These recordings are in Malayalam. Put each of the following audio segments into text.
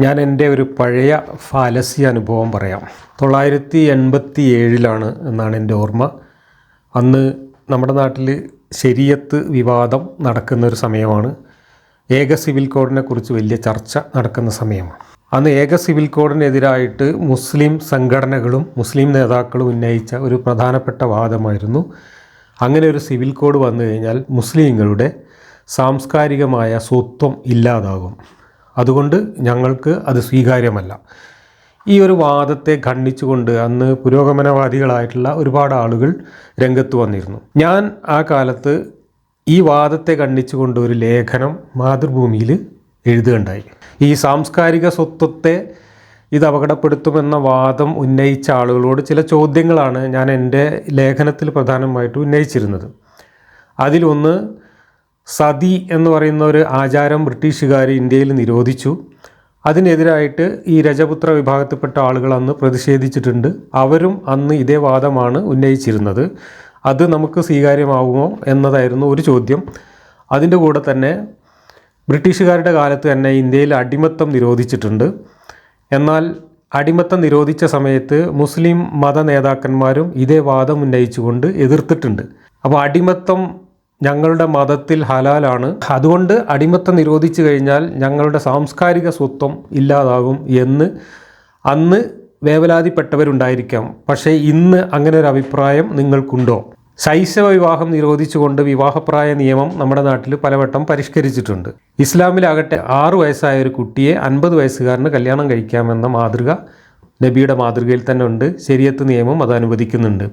ഞാൻ എന്റെ ഒരു പഴയ ഫാലസി അനുഭവം പറയാം. തൊള്ളായിരത്തി എൺപത്തി ഏഴിലാണ് എന്നാണ് എന്റെ ഓർമ്മ. അന്ന് നമ്മുടെ നാട്ടിൽ ശരിയത്ത് വിവാദം നടക്കുന്ന ഒരു സമയമാണ്. ഏക സിവിൽ കോഡിനെ കുറിച്ച് വലിയ ചർച്ച നടക്കുന്ന സമയമാണ്. അന്ന് ഏക സിവിൽ കോഡിനെതിരായിട്ട് മുസ്ലിം സംഘടനകളും മുസ്ലിം നേതാക്കളും ഉന്നയിച്ച ഒരു പ്രധാനപ്പെട്ട വാദമായിരുന്നു. അങ്ങനെ ഒരു സിവിൽ കോഡ് വന്നു കഴിഞ്ഞാൽ മുസ്ലിങ്ങളുടെ സാംസ്കാരികമായ സ്വത്വം ഇല്ലാതാകും. അതുകൊണ്ട് ഞങ്ങൾക്ക് അത് സ്വീകാര്യമല്ല. ഈ ഒരു വാദത്തെ ഖണ്ഡിച്ചുകൊണ്ട് അന്ന് പുരോഗമനവാദികളായിട്ടുള്ള ഒരുപാട് ആളുകൾ രംഗത്ത് വന്നിരുന്നു. ഞാൻ ആ കാലത്ത് ഈ വാദത്തെ ഖണ്ഡിച്ചുകൊണ്ട് ഒരു ലേഖനം മാതൃഭൂമിയിൽ എഴുതുകയുണ്ടായി. ഈ സാംസ്കാരിക സ്വത്വത്തെ ഇത് അപകടപ്പെടുത്തുമെന്ന വാദം ഉന്നയിച്ച ആളുകളോട് ചില ചോദ്യങ്ങളാണ് ഞാൻ എന്റെ ലേഖനത്തിൽ പ്രധാനമായിട്ടും ഉന്നയിച്ചിരുന്നത്. അതിലൊന്ന് സതി എന്ന് പറയുന്ന ഒരു ആചാരം ബ്രിട്ടീഷുകാർ ഇന്ത്യയിൽ നിരോധിച്ചു. അതിനെതിരായിട്ട് ഈ രജപുത്ര വിഭാഗത്തിൽപ്പെട്ട ആളുകൾ അന്ന് പ്രതിഷേധിച്ചിട്ടുണ്ട്. അവരും അന്ന് ഇതേ വാദമാണ് ഉന്നയിച്ചിരുന്നത്. അത് നമുക്ക് സ്വീകാര്യമാകുമോ എന്നതായിരുന്നു ഒരു ചോദ്യം. അതിന്റെ കൂടെ തന്നെ ബ്രിട്ടീഷുകാരുടെ കാലത്ത് തന്നെ ഇന്ത്യയിൽ അടിമത്തം നിരോധിച്ചിട്ടുണ്ട്. എന്നാൽ അടിമത്തം നിരോധിച്ച സമയത്ത് മുസ്ലിം മത നേതാക്കന്മാരും ഇതേ വാദം ഉന്നയിച്ചുകൊണ്ട് എതിർത്തിട്ടുണ്ട്. അപ്പോൾ അടിമത്തം ഞങ്ങളുടെ മതത്തിൽ ഹലാലാണ്. അതുകൊണ്ട് അടിമത്തം നിരോധിച്ചു കഴിഞ്ഞാൽ ഞങ്ങളുടെ സാംസ്കാരിക സ്വത്വം ഇല്ലാതാകും എന്ന് അന്ന് വേവലാതിപ്പെട്ടവരുണ്ടായിരിക്കാം. പക്ഷേ ഇന്ന് അങ്ങനെ ഒരു അഭിപ്രായം നിങ്ങൾക്കുണ്ടോ? ശൈശവ വിവാഹം നിരോധിച്ചുകൊണ്ട് വിവാഹപ്രായ നിയമം നമ്മുടെ നാട്ടിൽ പലവട്ടം പരിഷ്കരിച്ചിട്ടുണ്ട്. ഇസ്ലാമിലാകട്ടെ ആറു വയസ്സായ ഒരു കുട്ടിയെ അൻപത് വയസ്സുകാരന് കല്യാണം കഴിക്കാമെന്ന മാതൃക നബിയുടെ മാതൃകയിൽ തന്നെ ഉണ്ട്. ശരിയത്ത് നിയമം അത് അനുവദിക്കുന്നുണ്ട്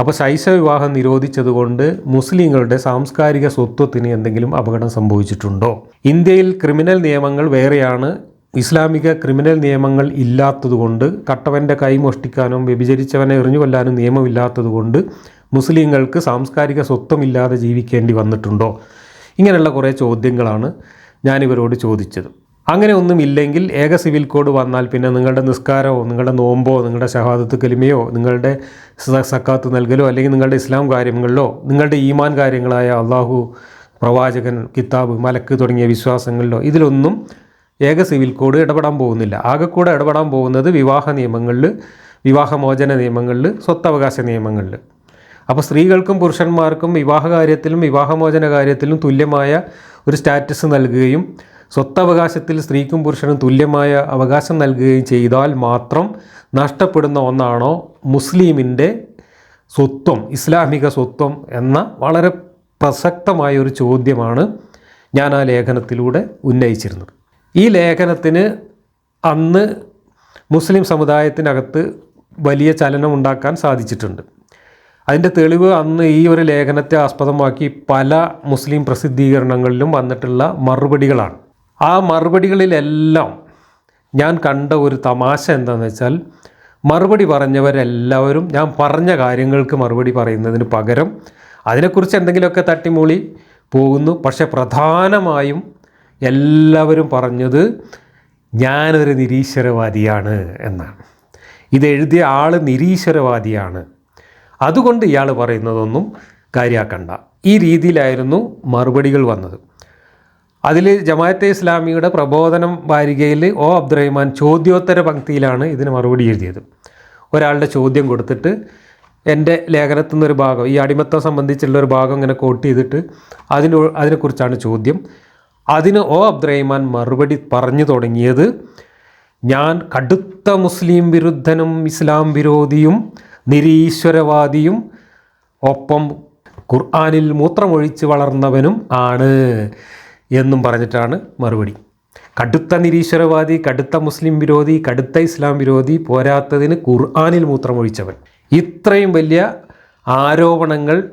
അപ്പോൾ ശൈശവ വിവാഹം നിരോധിച്ചതുകൊണ്ട് മുസ്ലിങ്ങളുടെ സാംസ്കാരിക സ്വത്വത്തിന് എന്തെങ്കിലും അപകടം സംഭവിച്ചിട്ടുണ്ടോ? ഇന്ത്യയിൽ ക്രിമിനൽ നിയമങ്ങൾ വേറെയാണ്. ഇസ്ലാമിക ക്രിമിനൽ നിയമങ്ങൾ ഇല്ലാത്തതുകൊണ്ട് കട്ടവന്റെ കൈ മോഷ്ടിക്കാനും വ്യഭിചരിച്ചവനെ എറിഞ്ഞു കൊല്ലാനും നിയമമില്ലാത്തതുകൊണ്ട് മുസ്ലിങ്ങൾക്ക് സാംസ്കാരിക സ്വത്വമില്ലാതെ ജീവിക്കേണ്ടി വന്നിട്ടുണ്ടോ? ഇങ്ങനെയുള്ള കുറേ ചോദ്യങ്ങളാണ് ഞാനിവരോട് ചോദിച്ചത്. അങ്ങനെ ഒന്നും ഇല്ലെങ്കിൽ ഏക സിവിൽ കോഡ് വന്നാൽ പിന്നെ നിങ്ങളുടെ നിസ്കാരമോ നിങ്ങളുടെ നോമ്പോ നിങ്ങളുടെ ഷഹാദത്ത് കലിമയോ നിങ്ങളുടെ സക്കാത്ത് നൽകലോ അല്ലെങ്കിൽ നിങ്ങളുടെ ഇസ്ലാം കാര്യങ്ങളിലോ നിങ്ങളുടെ ഈമാൻ കാര്യങ്ങളായ അള്ളാഹു പ്രവാചകൻ കിതാബ് മലക്ക് തുടങ്ങിയ വിശ്വാസങ്ങളിലോ ഇതിലൊന്നും ഏക സിവിൽ കോഡ് ഇടപെടാൻ പോകുന്നില്ല. ആകെ കൂടെ ഇടപെടാൻ പോകുന്നത് വിവാഹ നിയമങ്ങളിൽ വിവാഹമോചന നിയമങ്ങളിൽ സ്വത്തവകാശ നിയമങ്ങളിൽ. അപ്പോൾ സ്ത്രീകൾക്കും പുരുഷന്മാർക്കും വിവാഹ കാര്യത്തിലും വിവാഹമോചന കാര്യത്തിലും തുല്യമായ ഒരു സ്റ്റാറ്റസ് നൽകുകയും സ്വത്തവകാശത്തിൽ സ്ത്രീക്കും പുരുഷനും തുല്യമായ അവകാശം നൽകുകയും ചെയ്താൽ മാത്രം നഷ്ടപ്പെടുന്ന ഒന്നാണോ മുസ്ലിമിന്റെ സ്വത്വം ഇസ്ലാമിക സ്വത്വം എന്ന വളരെ പ്രസക്തമായ ഒരു ചോദ്യമാണ് ഞാൻ ആ ലേഖനത്തിലൂടെ ഉന്നയിച്ചിരുന്നത്. ഈ ലേഖനത്തിന് അന്ന് മുസ്ലിം സമുദായത്തിനകത്ത് വലിയ ചലനം ഉണ്ടാക്കാൻ സാധിച്ചിട്ടുണ്ട്. അതിന്റെ തെളിവ് അന്ന് ഈ ഒരു ലേഖനത്തെ ആസ്പദമാക്കി പല മുസ്ലിം പ്രസിദ്ധീകരണങ്ങളിലും വന്നിട്ടുള്ള മറുപടികളാണ്. ആ മറുപടികളിലെല്ലാം ഞാൻ കണ്ട ഒരു തമാശ എന്താണെന്ന് വെച്ചാൽ മറുപടി പറഞ്ഞവരെല്ലാവരും ഞാൻ പറഞ്ഞ കാര്യങ്ങൾക്ക് മറുപടി പറയുന്നതിന് പകരം അതിനെക്കുറിച്ച് എന്തെങ്കിലുമൊക്കെ തട്ടിമൂളി പോകുന്നു. പക്ഷെ പ്രധാനമായും എല്ലാവരും പറഞ്ഞത് ഞാനൊരു നിരീശ്വരവാദിയാണ് എന്നാണ്. ഇത് എഴുതിയ ആൾ നിരീശ്വരവാദിയാണ്. അതുകൊണ്ട് ഇയാൾ പറയുന്നതൊന്നും കാര്യമാക്കണ്ട ഈ രീതിയിലായിരുന്നു മറുപടികൾ വന്നത്. അതിൽ ജമാഅത്തെ ഇസ്ലാമിയുടെ പ്രബോധനം വാരികയിൽ ഒ അബ്ദുറഹ്മാൻ ചോദ്യോത്തര പങ്ക്തിയിലാണ് ഇതിന് മറുപടി എഴുതിയത്. ഒരാളുടെ ചോദ്യം കൊടുത്തിട്ട് എന്റെ ലേഖനത്തിൽ നിന്നൊരു ഭാഗം ഈ അടിമത്തം സംബന്ധിച്ചുള്ള ഒരു ഭാഗം ഇങ്ങനെ കോട്ട് ചെയ്തിട്ട് അതിന് അതിനെക്കുറിച്ചാണ് ചോദ്യം. അതിന് ഒ അബ്ദുറഹ്മാൻ മറുപടി പറഞ്ഞു തുടങ്ങിയത് ഞാൻ കടുത്ത മുസ്ലിം വിരുദ്ധനും ഇസ്ലാം വിരോധിയും നിരീശ്വരവാദിയും ഒപ്പം ഖുർആാനിൽ മൂത്രമൊഴിച്ച് വളർന്നവനും ആണ്. എന്നും പറഞ്ഞിട്ടാണ് മറുപടി. കടുത്ത നിരീശ്വരവാദി കടുത്ത മുസ്ലിം വിരോധി കടുത്ത ഇസ്ലാം വിരോധി പോരാത്തതിന് ഖുർആാനിൽ മൂത്രമൊഴിച്ചവൻ. ഇത്രയും വലിയ ആരോപണങ്ങൾ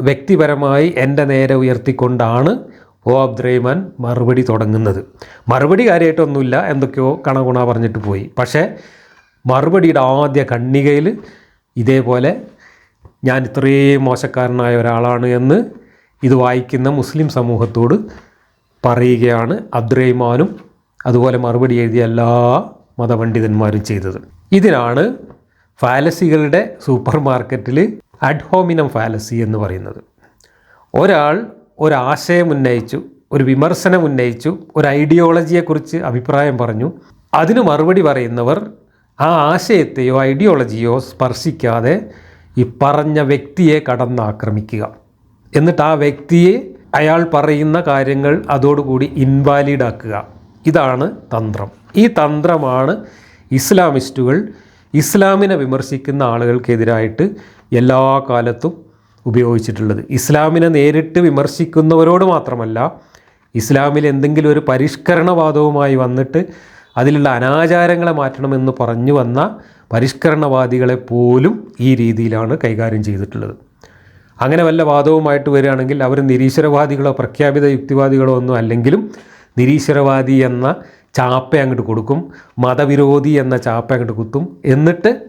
വ്യക്തിപരമായി എന്റെ നേരെ ഉയർത്തിക്കൊണ്ടാണ് ഒ അബ്ദുറഹ്മാൻ മറുപടി തുടങ്ങുന്നത്. മറുപടി കാര്യമായിട്ടൊന്നുമില്ല എന്തൊക്കെയോ കണകുണ പറഞ്ഞിട്ട് പോയി. പക്ഷേ മറുപടിയുടെ ആദ്യ കണ്ണികയിൽ ഇതേപോലെ ഞാൻ ഇത്രയും മോശക്കാരനായ ഒരാളാണ് എന്ന് ഇത് വായിക്കുന്ന മുസ്ലിം സമൂഹത്തോട് പറയുകയാണ് അദ്രൈമാനും അതുപോലെ മറുപടി എഴുതിയ എല്ലാ മതപണ്ഡിതന്മാരും ചെയ്തത്. ഇതിനാണ് ഫാലസികളുടെ സൂപ്പർ മാർക്കറ്റിൽ അഡ്ഹോമിനം ഫാലസി എന്ന് പറയുന്നത്. ഒരാൾ ഒരാശയം ഉന്നയിച്ചു ഒരു വിമർശനം ഉന്നയിച്ചു ഒരു ഐഡിയോളജിയെക്കുറിച്ച് അഭിപ്രായം പറഞ്ഞു. അതിന് മറുപടി പറയുന്നവർ ആ ആശയത്തെയോ ഐഡിയോളജിയോ സ്പർശിക്കാതെ ഈ പറഞ്ഞ വ്യക്തിയെ കടന്നാക്രമിക്കുക. എന്നിട്ട് ആ വ്യക്തിയെ അയാൾ പറയുന്ന കാര്യങ്ങൾ അതോടുകൂടി ഇൻവാലിഡ് ആക്കുക. ഇതാണ് തന്ത്രം. ഈ തന്ത്രമാണ് ഇസ്ലാമിസ്റ്റുകൾ ഇസ്ലാമിനെ വിമർശിക്കുന്ന ആളുകൾക്കെതിരായിട്ട് എല്ലാ കാലത്തും ഉപയോഗിച്ചിട്ടുള്ളത്. ഇസ്ലാമിനെ നേരിട്ട് വിമർശിക്കുന്നവരോട് മാത്രമല്ല ഇസ്ലാമിൽ എന്തെങ്കിലും ഒരു പരിഷ്കരണവാദവുമായി വന്നിട്ട് അതിലുള്ള അനാചാരങ്ങളെ മാറ്റണമെന്ന് പറഞ്ഞു വന്ന പരിഷ്കരണവാദികളെ പോലും ഈ രീതിയിലാണ് കൈകാര്യം ചെയ്തിട്ടുള്ളത്. അങ്ങനെ വല്ല വാദവുമായിട്ട് വരികയാണെങ്കിൽ അവർ നിരീശ്വരവാദികളോ പ്രഖ്യാപിത യുക്തിവാദികളോ ഒന്നും അല്ലെങ്കിലും നിരീശ്വരവാദി എന്ന ചാപ്പ അങ്ങോട്ട് കൊടുക്കും മതവിരോധി എന്ന ചാപ്പ അങ്ങോട്ട് കുത്തും. എന്നിട്ട്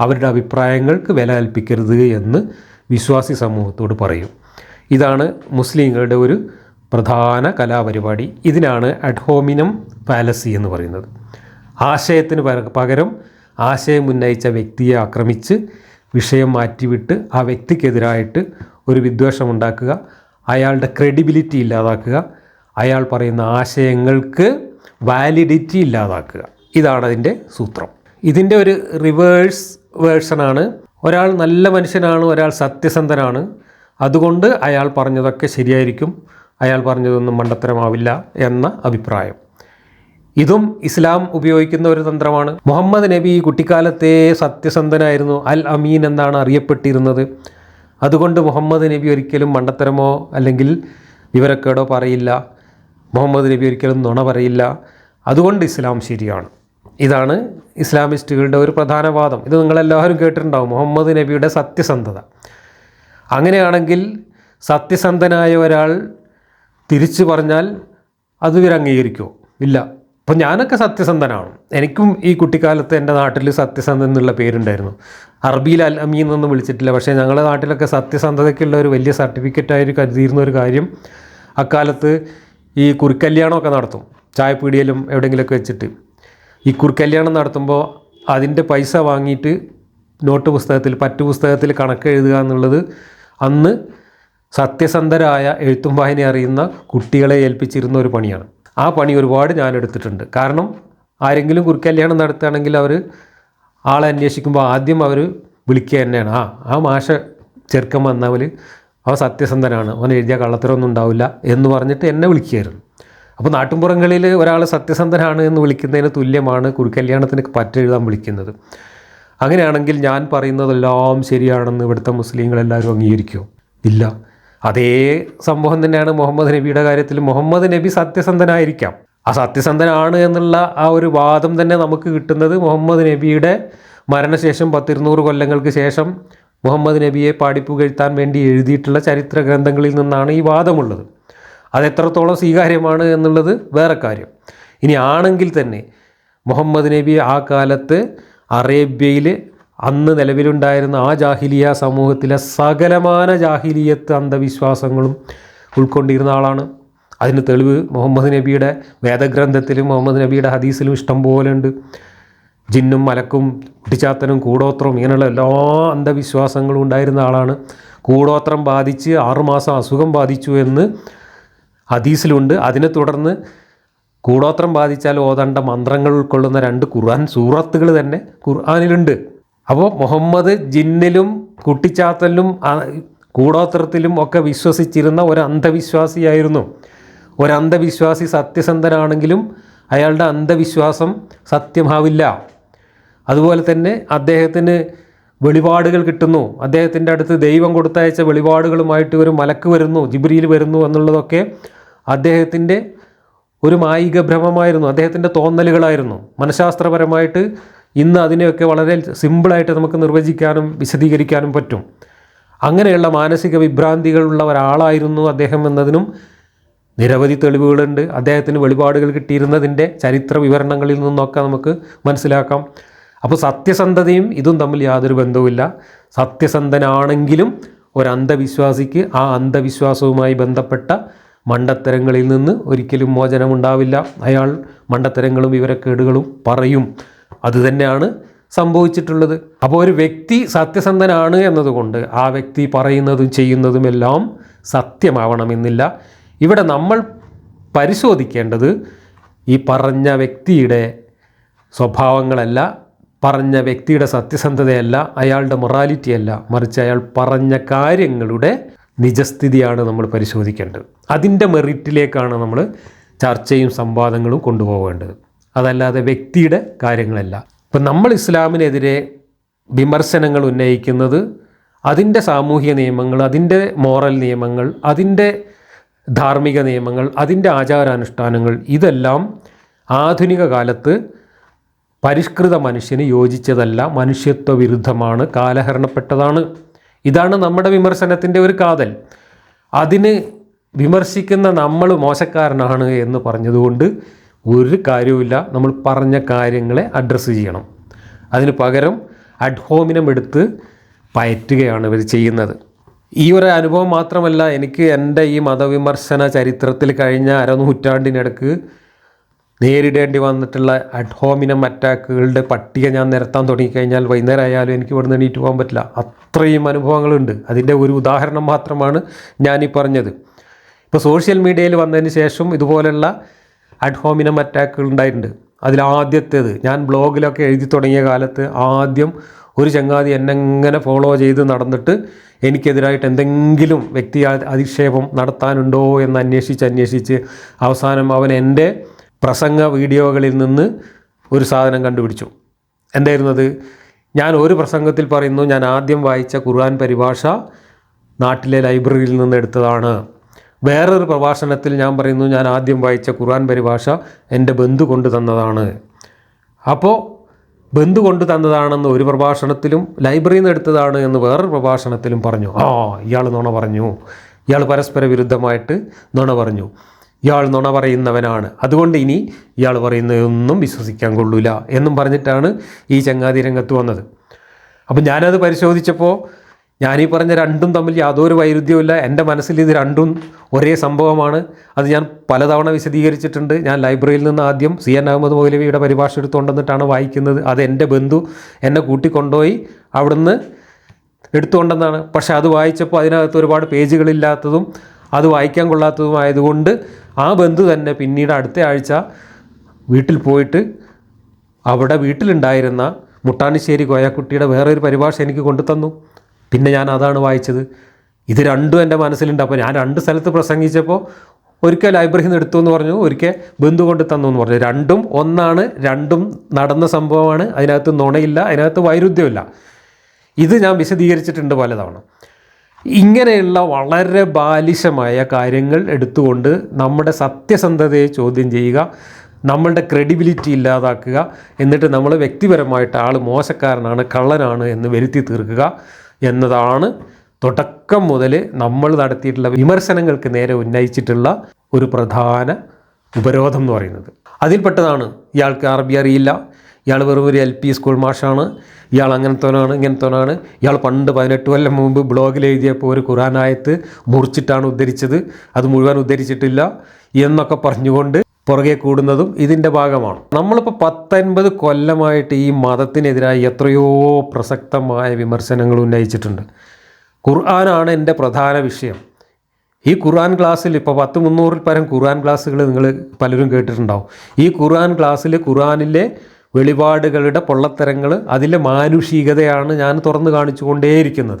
അവരുടെ അഭിപ്രായങ്ങൾക്ക് വില കൽപ്പിക്കരുത് എന്ന് വിശ്വാസി സമൂഹത്തോട് പറയും. ഇതാണ് മുസ്ലിങ്ങളുടെ ഒരു പ്രധാന കലാപരിപാടി. ഇതിനാണ് അഡ്ഹോമിനം പാലസി എന്ന് പറയുന്നത്. ആശയത്തിന് പകരം ആശയം ഉന്നയിച്ച വ്യക്തിയെ ആക്രമിച്ച് വിഷയം മാറ്റിവിട്ട് ആ വ്യക്തിക്കെതിരായിട്ട് ഒരു വിദ്വേഷം ഉണ്ടാക്കുക അയാളുടെ ക്രെഡിബിലിറ്റി ഇല്ലാതാക്കുക അയാൾ പറയുന്ന ആശയങ്ങൾക്ക് വാലിഡിറ്റി ഇല്ലാതാക്കുക. ഇതാണ് അതിന്റെ സൂത്രം. ഇതിന്റെ ഒരു റിവേഴ്സ് വേർഷനാണ് ഒരാൾ നല്ല മനുഷ്യനാണ് ഒരാൾ സത്യസന്ധനാണ്. അതുകൊണ്ട് അയാൾ പറഞ്ഞതൊക്കെ ശരിയായിരിക്കും. അയാൾ പറഞ്ഞതൊന്നും മണ്ടത്തരമാവില്ല എന്ന അഭിപ്രായം. ഇതും ഇസ്ലാം ഉപയോഗിക്കുന്ന ഒരു തന്ത്രമാണ്. മുഹമ്മദ് നബി കുട്ടിക്കാലത്തെ സത്യസന്ധനായിരുന്നു അൽ അമീൻ എന്നാണ് അറിയപ്പെട്ടിരുന്നത്. അതുകൊണ്ട് മുഹമ്മദ് നബി ഒരിക്കലും മണ്ടത്തരമോ അല്ലെങ്കിൽ വിവരക്കേടോ പറയില്ല. മുഹമ്മദ് നബി ഒരിക്കലും നുണ പറയില്ല. അതുകൊണ്ട് ഇസ്ലാം ശരിയാണ്. ഇതാണ് ഇസ്ലാമിസ്റ്റുകളുടെ ഒരു പ്രധാന വാദം. ഇത് നിങ്ങളെല്ലാവരും കേട്ടിട്ടുണ്ടാവും. മുഹമ്മദ് നബിയുടെ സത്യസന്ധത. അങ്ങനെയാണെങ്കിൽ സത്യസന്ധനായ ഒരാൾ തിരിച്ചു പറഞ്ഞാൽ അത് ഇവർ ഇല്ല. അപ്പം ഞാനൊക്കെ സത്യസന്ധനാണ്. എനിക്കും ഈ കുട്ടിക്കാലത്ത് എന്റെ നാട്ടിൽ സത്യസന്ധൻ എന്നുള്ള പേരുണ്ടായിരുന്നു. അറബിയിൽ അൽ അമീൻ എന്നൊന്നും വിളിച്ചിട്ടില്ല. പക്ഷേ ഞങ്ങളുടെ നാട്ടിലൊക്കെ സത്യസന്ധതയ്ക്കുള്ള ഒരു വലിയ സർട്ടിഫിക്കറ്റായിട്ട് കരുതിയിരുന്ന ഒരു കാര്യം അക്കാലത്ത് ഈ കുറിക്കല്യാണമൊക്കെ നടത്തും. ചായപ്പീടിയലും എവിടെയെങ്കിലുമൊക്കെ വെച്ചിട്ട്. ഈ കുറിക്കല്യാണം നടത്തുമ്പോൾ അതിന്റെ പൈസ വാങ്ങിയിട്ട് നോട്ട് പുസ്തകത്തിൽ പറ്റു പുസ്തകത്തിൽ കണക്ക് എഴുതുക എന്നുള്ളത് അന്ന് സത്യസന്ധരായ എഴുത്തും വായന അറിയുന്ന കുട്ടികളെ ഏൽപ്പിച്ചിരുന്ന ഒരു പണിയാണ്. ആ പണി ഒരുപാട് ഞാൻ എടുത്തിട്ടുണ്ട് കാരണം ആരെങ്കിലും കുറിക്കല്യാണം നടത്തുകയാണെങ്കിൽ അവർ ആളെ അന്വേഷിക്കുമ്പോൾ ആദ്യം അവർ വിളിക്കുക തന്നെയാണ്. ആ ആ മാഷ ചെറുക്കൻ വന്നവർ അവ സത്യസന്ധനാണ്. അവൻ എഴുതിയ കള്ളത്തരമൊന്നും ഉണ്ടാവില്ല എന്ന് പറഞ്ഞിട്ട് എന്നെ വിളിക്കുകയായിരുന്നു. അപ്പോൾ നാട്ടിൻപുറങ്ങളിൽ ഒരാൾ സത്യസന്ധനാണ് എന്ന് വിളിക്കുന്നതിന് തുല്യമാണ് കുറിക്കല്യാണത്തിന് പറ്റെഴുതാൻ വിളിക്കുന്നത്. അങ്ങനെയാണെങ്കിൽ ഞാൻ പറയുന്നതെല്ലാം ശരിയാണെന്ന് ഇവിടുത്തെ മുസ്ലിങ്ങളെല്ലാവരും അംഗീകരിക്കുമോ? ഇല്ല. അതേ സംഭവം തന്നെയാണ് മുഹമ്മദ് നബിയുടെ കാര്യത്തിൽ മുഹമ്മദ് നബി സത്യസന്ധനായിരിക്കാം. ആ സത്യസന്ധനാണ് എന്നുള്ള ആ ഒരു വാദം തന്നെ നമുക്ക് കിട്ടുന്നത് മുഹമ്മദ് നബിയുടെ മരണശേഷം പത്തിരുന്നൂറ് കൊല്ലങ്ങൾക്ക് ശേഷം മുഹമ്മദ് നബിയെ പാടിപ്പുകഴ്ത്താൻ വേണ്ടി എഴുതിയിട്ടുള്ള ചരിത്ര ഗ്രന്ഥങ്ങളിൽ നിന്നാണ് ഈ വാദമുള്ളത്. അതെത്രത്തോളം സ്വീകാര്യമാണ് എന്നുള്ളത് വേറെ കാര്യം. ഇനി ആണെങ്കിൽ തന്നെ മുഹമ്മദ് നബി ആ കാലത്ത് അറേബ്യയിൽ അന്ന് നിലവിലുണ്ടായിരുന്ന ആ ജാഹിലിയ സമൂഹത്തിലെ സകലമാന ജാഹിലിയത്ത് അന്ധവിശ്വാസങ്ങളും ഉൾക്കൊണ്ടിരുന്ന ആളാണ്. അതിന് തെളിവ് മുഹമ്മദ് നബിയുടെ വേദഗ്രന്ഥത്തിലും മുഹമ്മദ് നബിയുടെ ഹദീസിലും ഇഷ്ടം പോലെ ഉണ്ട് ജിന്നും മലക്കും കുട്ടിച്ചാത്തനും കൂടോത്രവും ഇങ്ങനെയുള്ള എല്ലാ അന്ധവിശ്വാസങ്ങളും ഉണ്ടായിരുന്ന ആളാണ്. കൂടോത്രം ബാധിച്ച് ആറുമാസം അസുഖം ബാധിച്ചു എന്ന് ഹദീസിലുണ്ട്. അതിനെ തുടർന്ന് കൂടോത്രം ബാധിച്ചാൽ ഓതണ്ട മന്ത്രങ്ങൾ ഉൾക്കൊള്ളുന്ന രണ്ട് ഖുർആൻ സൂറത്തുകൾ തന്നെ ഖുർആാനിലുണ്ട്. അപ്പോൾ മുഹമ്മദ് ജിന്നിലും കുട്ടിച്ചാത്തലിലും കൂടോത്രത്തിലും ഒക്കെ വിശ്വസിച്ചിരുന്ന ഒരു അന്ധവിശ്വാസിയായിരുന്നു. ഒരു അന്ധവിശ്വാസി സത്യസന്ധനാണെങ്കിലും അയാളുടെ അന്ധവിശ്വാസം സത്യമാവില്ല. അതുപോലെ തന്നെ അദ്ദേഹത്തിന് വെളിപാടുകൾ കിട്ടുന്നു. അദ്ദേഹത്തിന്റെ അടുത്ത് ദൈവം കൊടുത്തയച്ച വെളിപാടുകളുമായിട്ട് ഒരു മലക്ക് വരുന്നു ജിബ്രിയിൽ വരുന്നു എന്നുള്ളതൊക്കെ അദ്ദേഹത്തിന്റെ ഒരു മായിക ഭ്രമമായിരുന്നു അദ്ദേഹത്തിന്റെ തോന്നലുകളായിരുന്നു. മനഃശാസ്ത്രപരമായിട്ട് ഇന്ന് അതിനെയൊക്കെ വളരെ സിമ്പിളായിട്ട് നമുക്ക് നിർവചിക്കാനും വിശദീകരിക്കാനും പറ്റും. അങ്ങനെയുള്ള മാനസിക വിഭ്രാന്തികളുള്ള ഒരാളായിരുന്നു അദ്ദേഹം എന്നതിനും നിരവധി തെളിവുകളുണ്ട്. അദ്ദേഹത്തിന് വെളിപാടുകൾ കിട്ടിയിരുന്നതിന്റെ ചരിത്ര വിവരണങ്ങളിൽ നിന്നൊക്കെ നമുക്ക് മനസ്സിലാക്കാം. അപ്പോൾ സത്യസന്ധതയും ഇതും തമ്മിൽ യാതൊരു ബന്ധവുമില്ല. സത്യസന്ധനാണെങ്കിലും ഒരു അന്ധവിശ്വാസിക്ക് ആ അന്ധവിശ്വാസവുമായി ബന്ധപ്പെട്ട മണ്ടത്തരങ്ങളിൽ നിന്ന് ഒരിക്കലും മോചനമുണ്ടാവില്ല. അയാൾ മണ്ടത്തരങ്ങളും വിവരക്കേടുകളും പറയും. അതുതന്നെയാണ് സംഭവിച്ചിട്ടുള്ളത്. അപ്പോൾ ഒരു വ്യക്തി സത്യസന്ധനാണ് എന്നതുകൊണ്ട് ആ വ്യക്തി പറയുന്നതും ചെയ്യുന്നതും എല്ലാം സത്യമാവണമെന്നില്ല. ഇവിടെ നമ്മൾ പരിശോധിക്കേണ്ടത് ഈ പറഞ്ഞ വ്യക്തിയുടെ സ്വഭാവങ്ങളല്ല പറഞ്ഞ വ്യക്തിയുടെ സത്യസന്ധതയല്ല അയാളുടെ മൊറാലിറ്റിയല്ല മറിച്ച് അയാൾ പറഞ്ഞ കാര്യങ്ങളുടെ നിജസ്ഥിതിയാണ് നമ്മൾ പരിശോധിക്കേണ്ടത്. അതിന്റെ മെറിറ്റിലേക്കാണ് നമ്മൾ ചർച്ചയും സംവാദങ്ങളും കൊണ്ടുപോകേണ്ടത്. അതല്ലാതെ വ്യക്തിയുടെ കാര്യങ്ങളല്ല. ഇപ്പം നമ്മൾ ഇസ്ലാമിനെതിരെ വിമർശനങ്ങൾ ഉന്നയിക്കുന്നത് അതിന്റെ സാമൂഹ്യ നിയമങ്ങൾ അതിന്റെ മോറൽ നിയമങ്ങൾ അതിന്റെ ധാർമ്മിക നിയമങ്ങൾ അതിന്റെ ആചാരാനുഷ്ഠാനങ്ങൾ ഇതെല്ലാം ആധുനിക കാലത്ത് പരിഷ്കൃത മനുഷ്യന് യോജിച്ചതല്ല മനുഷ്യത്വ വിരുദ്ധമാണ് കാലഹരണപ്പെട്ടതാണ്. ഇതാണ് നമ്മുടെ വിമർശനത്തിന്റെ ഒരു കാതൽ. അതിന് വിമർശിക്കുന്ന നമ്മൾ മോശക്കാരനാണ് എന്ന് പറഞ്ഞതുകൊണ്ട് ഒരു കാര്യവുമില്ല. നമ്മൾ പറഞ്ഞ കാര്യങ്ങളെ അഡ്രസ്സ് ചെയ്യണം. അതിന് പകരം അഡ്ഹോമിനം എടുത്ത് പയറ്റുകയാണ് ഇവർ ചെയ്യുന്നത്. ഈ ഒരു അനുഭവം മാത്രമല്ല എനിക്ക് എന്റെ ഈ മതവിമർശന ചരിത്രത്തിൽ കഴിഞ്ഞ അരനൂറ്റാണ്ടിനിടക്ക് നേരിടേണ്ടി വന്നിട്ടുള്ള അഡ്ഹോമിനം അറ്റാക്കുകളുടെ പട്ടിക ഞാൻ നിരത്താൻ തുടങ്ങിക്കഴിഞ്ഞാൽ വൈകുന്നേരം ആയാലും എനിക്ക് ഇവിടുന്ന് എണീറ്റ് പോകാൻ പറ്റില്ല. അത്രയും അനുഭവങ്ങളുണ്ട്. അതിന്റെ ഒരു ഉദാഹരണം മാത്രമാണ് ഞാനീ പറഞ്ഞത്. ഇപ്പോൾ സോഷ്യൽ മീഡിയയിൽ വന്നതിന് ശേഷം ഇതുപോലുള്ള അഡ്ഹോമിനം അറ്റാക്കുകൾ ഉണ്ടായിട്ടുണ്ട്. അതിലാദ്യത്തേത് ഞാൻ ബ്ലോഗിലൊക്കെ എഴുതി തുടങ്ങിയ കാലത്ത് ആദ്യം ഒരു ചങ്ങാതി എന്നെങ്ങനെ ഫോളോ ചെയ്ത് നടന്നിട്ട് എനിക്കെതിരായിട്ട് എന്തെങ്കിലും വ്യക്തി അധിക്ഷേപം നടത്താനുണ്ടോ എന്ന് അന്വേഷിച്ച് അന്വേഷിച്ച് അവസാനം അവൻ എന്റെ പ്രസംഗ വീഡിയോകളിൽ നിന്ന് ഒരു സാധനം കണ്ടുപിടിച്ചു. എന്തായിരുന്നത്? ഞാൻ ഒരു പ്രസംഗത്തിൽ പറയുന്നു ഞാൻ ആദ്യം വായിച്ച ഖുർആൻ പരിഭാഷ നാട്ടിലെ ലൈബ്രറിയിൽ നിന്ന് എടുത്തതാണ്. വേറൊരു പ്രഭാഷണത്തിൽ ഞാൻ പറയുന്നു ഞാൻ ആദ്യം വായിച്ച ഖുർആൻ പരിഭാഷ എന്റെ ബന്ധു കൊണ്ടു തന്നതാണ്. അപ്പോൾ ബന്ധു കൊണ്ടു തന്നതാണെന്ന് ഒരു പ്രഭാഷണത്തിലും ലൈബ്രറിയിൽ നിന്ന് എടുത്തതാണ് എന്ന് വേറൊരു പ്രഭാഷണത്തിലും പറഞ്ഞു. ആ ഇയാൾ നുണ പറഞ്ഞു. ഇയാൾ പരസ്പര വിരുദ്ധമായിട്ട് നുണ പറഞ്ഞു. ഇയാൾ നുണ പറയുന്നവനാണ്. അതുകൊണ്ട് ഇനി ഇയാൾ പറയുന്നതൊന്നും വിശ്വസിക്കാൻ കൊള്ളൂല എന്നും പറഞ്ഞിട്ടാണ് ഈ ചങ്ങാതി രംഗത്ത് വന്നത്. അപ്പം ഞാനത് പരിശോധിച്ചപ്പോൾ ഞാനീ പറഞ്ഞ രണ്ടും തമ്മിൽ യാതൊരു വൈരുദ്ധ്യവുമില്ല. എന്റെ മനസ്സിൽ ഇത് രണ്ടും ഒരേ സംഭവമാണ്. അത് ഞാൻ പലതവണ വിശദീകരിച്ചിട്ടുണ്ട്. ഞാൻ ലൈബ്രറിയിൽ നിന്ന് ആദ്യം സി എൻ അഹമ്മദ് മൗലവിയുടെ പരിഭാഷ എടുത്തുകൊണ്ടുവന്നിട്ടാണ് വായിക്കുന്നത്. അത് എന്റെ ബന്ധു എന്നെ കൂട്ടിക്കൊണ്ടുപോയി അവിടുന്ന് എടുത്തുകൊണ്ടെന്നാണ്. പക്ഷേ അത് വായിച്ചപ്പോൾ അതിനകത്ത് ഒരുപാട് പേജുകളില്ലാത്തതും അത് വായിക്കാൻ കൊള്ളാത്തതുമായതുകൊണ്ട് ആ ബന്ധു തന്നെ പിന്നീട് അടുത്ത ആഴ്ച വീട്ടിൽ പോയിട്ട് അവിടെ വീട്ടിലുണ്ടായിരുന്ന മുട്ടാണിശ്ശേരി കോയക്കുട്ടിയുടെ വേറൊരു പരിഭാഷ എനിക്ക് കൊണ്ടു തന്നു പിന്നെ ഞാൻ അതാണ് വായിച്ചത്. ഇത് രണ്ടും എന്റെ മനസ്സിലുണ്ട്. അപ്പോൾ ഞാൻ രണ്ട് സ്ഥലത്ത് പ്രസംഗിച്ചപ്പോൾ ഒരിക്കൽ ലൈബ്രറിയിൽ നിന്ന് എടുത്തു എന്ന് പറഞ്ഞു. ഒരിക്കൽ ബന്ധു കൊണ്ട് തന്നു എന്ന് പറഞ്ഞു. രണ്ടും ഒന്നാണ്. രണ്ടും നടന്ന സംഭവമാണ്. അതിനകത്ത് നുണയില്ല. അതിനകത്ത് വൈരുദ്ധ്യമില്ല. ഇത് ഞാൻ വിശദീകരിച്ചിട്ടുണ്ട് പലതവണ. ഇങ്ങനെയുള്ള വളരെ ബാലിശമായ കാര്യങ്ങൾ എടുത്തുകൊണ്ട് നമ്മുടെ സത്യസന്ധതയെ ചോദ്യം ചെയ്യുക നമ്മളുടെ ക്രെഡിബിലിറ്റി ഇല്ലാതാക്കുക എന്നിട്ട് നമ്മൾ വ്യക്തിപരമായിട്ട് ആൾ മോശക്കാരനാണ് കള്ളനാണ് എന്ന് വരുത്തി തീർക്കുക എന്നതാണ് തുടക്കം മുതൽ നമ്മൾ നടത്തിയിട്ടുള്ള വിമർശനങ്ങൾക്ക് നേരെ ഉന്നയിച്ചിട്ടുള്ള ഒരു പ്രധാന ഉപരോധം എന്ന് പറയുന്നത്. അതിൽപ്പെട്ടതാണ് ഇയാൾക്ക് അറബി അറിയില്ല ഇയാൾ വെറും ഒരു എൽ പി സ്കൂൾ മാഷാണ് ഇയാൾ അങ്ങനത്തോനാണ് ഇങ്ങനത്തോനാണ് ഇയാൾ പണ്ട് പതിനെട്ട് കൊല്ലം മുമ്പ് ബ്ലോഗിൽ എഴുതിയപ്പോൾ ഒരു ഖുറാനായത്ത് മുറിച്ചിട്ടാണ് ഉദ്ധരിച്ചത് അത് മുഴുവൻ ഉദ്ധരിച്ചിട്ടില്ല എന്നൊക്കെ പറഞ്ഞുകൊണ്ട് പുറകെ കൂടുന്നതും ഇതിന്റെ ഭാഗമാണ്. നമ്മളിപ്പോൾ പത്തൊൻപത് കൊല്ലമായിട്ട് ഈ മതത്തിനെതിരായി എത്രയോ പ്രസക്തമായ വിമർശനങ്ങൾ ഉന്നയിച്ചിട്ടുണ്ട്. ഖുർആനാണ് എന്റെ പ്രധാന വിഷയം. ഈ ഖുർആൻ ക്ലാസ്സിൽ ഇപ്പോൾ പത്ത് മുന്നൂറിൽ പരം ഖുർആൻ ക്ലാസ്സുകൾ നിങ്ങൾ പലരും കേട്ടിട്ടുണ്ടാവും. ഈ ഖുർആൻ ക്ലാസ്സിൽ ഖുർആനിലെ വെളിപാടുകളുടെ പൊള്ളത്തരങ്ങൾ അതിലെ മാനുഷികതയാണ് ഞാൻ തുറന്നു കാണിച്ചു കൊണ്ടേയിരിക്കുന്നത്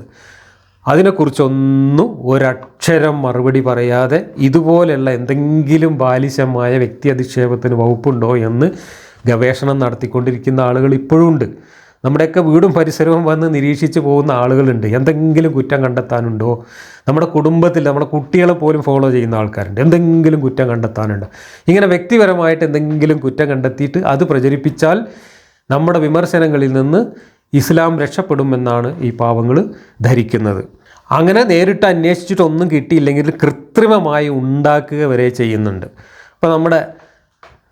അതിനെക്കുറിച്ചൊന്നും ഒരക്ഷരം മറുപടി പറയാതെ ഇതുപോലെയുള്ള എന്തെങ്കിലും ബാലിശമായ വ്യക്തി അധിക്ഷേപത്തിന് വകുപ്പുണ്ടോ എന്ന് ഗവേഷണം നടത്തിക്കൊണ്ടിരിക്കുന്ന ആളുകൾ ഇപ്പോഴും ഉണ്ട്. നമ്മുടെയൊക്കെ വീടും പരിസരവും വന്ന് നിരീക്ഷിച്ച് പോകുന്ന ആളുകളുണ്ട്. എന്തെങ്കിലും കുറ്റം കണ്ടെത്താനുണ്ടോ? നമ്മുടെ കുടുംബത്തിൽ നമ്മുടെ കുട്ടികളെ പോലും ഫോളോ ചെയ്യുന്ന ആൾക്കാരുണ്ട്. എന്തെങ്കിലും കുറ്റം കണ്ടെത്താനുണ്ടോ? ഇങ്ങനെ വ്യക്തിപരമായിട്ട് എന്തെങ്കിലും കുറ്റം കണ്ടെത്തിയിട്ട് അത് പ്രചരിപ്പിച്ചാൽ നമ്മുടെ വിമർശനങ്ങളിൽ നിന്ന് ഇസ്ലാം രക്ഷപ്പെടുമെന്നാണ് ഈ പാവങ്ങൾ ധരിക്കുന്നത്. അങ്ങനെ നേരിട്ട് അന്വേഷിച്ചിട്ടൊന്നും കിട്ടിയില്ലെങ്കിൽ കൃത്രിമമായി ഉണ്ടാക്കുക വരെ ചെയ്യുന്നുണ്ട്. ഇപ്പോൾ നമ്മുടെ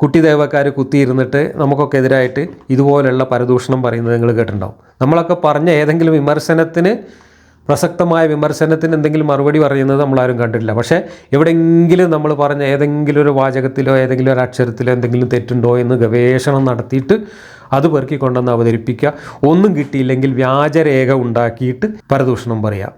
കുട്ടി ദേവക്കാർ കുത്തിയിരുന്നിട്ട് നമുക്കൊക്കെ എതിരായിട്ട് ഇതുപോലെയുള്ള പരദൂഷണം പറയുന്നത് നിങ്ങൾ കേട്ടിട്ടുണ്ടാവും. നമ്മളൊക്കെ പറഞ്ഞ ഏതെങ്കിലും വിമർശനത്തിന് പ്രസക്തമായ വിമർശനത്തിന് എന്തെങ്കിലും മറുപടി പറയുന്നത് നമ്മളാരും കണ്ടിട്ടില്ല. പക്ഷേ എവിടെയെങ്കിലും നമ്മൾ പറഞ്ഞ ഏതെങ്കിലും ഒരു വാചകത്തിലോ ഏതെങ്കിലും ഒരു അക്ഷരത്തിലോ എന്തെങ്കിലും തെറ്റുണ്ടോ എന്ന് ഗവേഷണം നടത്തിയിട്ട് അത് പെറുക്കി കൊണ്ടുവന്ന് അവതരിപ്പിക്കുക. ഒന്നും കിട്ടിയില്ലെങ്കിൽ വ്യാജരേഖ ഉണ്ടാക്കിയിട്ട് പരദൂഷണം പറയാം